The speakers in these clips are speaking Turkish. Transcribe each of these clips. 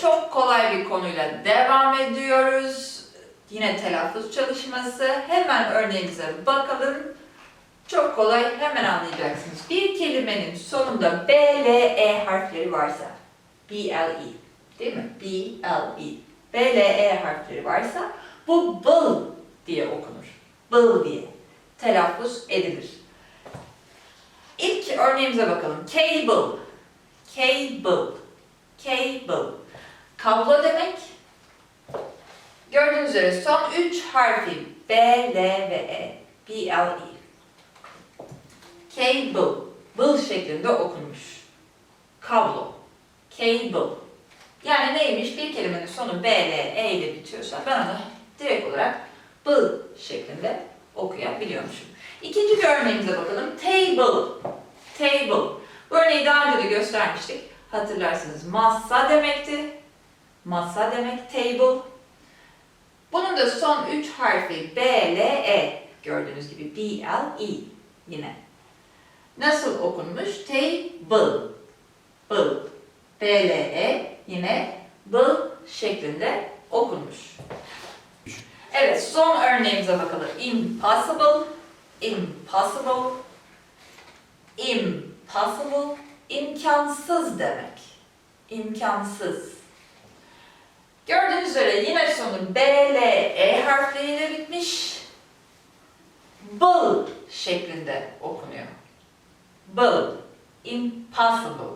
Çok kolay bir konuyla devam ediyoruz. Yine telaffuz çalışması. Hemen örneğimize bakalım. Çok kolay, hemen anlayacaksınız. Bir kelimenin sonunda B, L, E harfleri varsa, B, L, E, değil mi? B, L, E. B, L, E harfleri varsa, bu bıl diye okunur. Bıl diye telaffuz edilir. İlk örneğimize bakalım. Cable. Cable. Cable. Kablo demek. Gördüğünüz üzere son üç harfi B, L ve E. B, L, E. Cable. Bıl şeklinde okunmuş. Kablo. Cable. Yani neymiş? Bir kelimenin sonu B, L, E ile bitiyorsa ben onu direkt olarak bıl şeklinde okuyabiliyormuşum. İkinci bir örneğimize bakalım. Table. Table. Bu örneği daha önce de göstermiştik. Hatırlarsınız masa demekti. Masa demek table. Bunun da son üç harfi B, L, E. Gördüğünüz gibi B, L, E yine. Nasıl okunmuş? Table. Bıl. B, L, E yine bıl şeklinde okunmuş. Evet, son örneğimize bakalım. Impossible, impossible, impossible, imkansız demek. İmkansız. Yine sonu B, L, E harfleriyle bitmiş. Bıl şeklinde okunuyor. Bıl, impossible.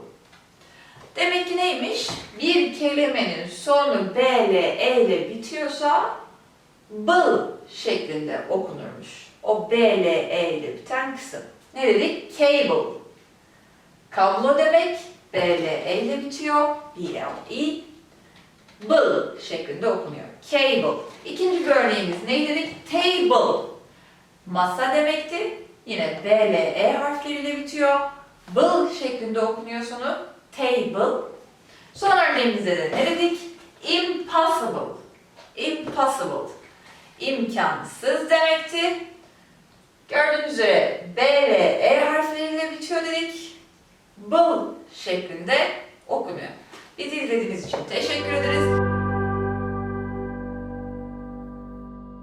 Demek ki neymiş? Bir kelimenin sonu B, L, E ile bitiyorsa bıl şeklinde okunurmuş. O B, L, E ile biten kısım. Ne dedik? Cable. Kablo demek. B, L, E ile bitiyor. B, L, E. Bıl şeklinde okunuyor. Cable. İkinci bir örneğimiz ne dedik? Table. Masa demekti. Yine B, L, E harfleriyle bitiyor. Bıl şeklinde okunuyor sonu. Table. Son örneğimizde de ne dedik? Impossible. Impossible. İmkansız demekti. Gördüğünüz üzere B ve E harfleriyle bitiyor dedik. Bıl şeklinde okunuyor. Bizi izlediğiniz için teşekkür ederiz.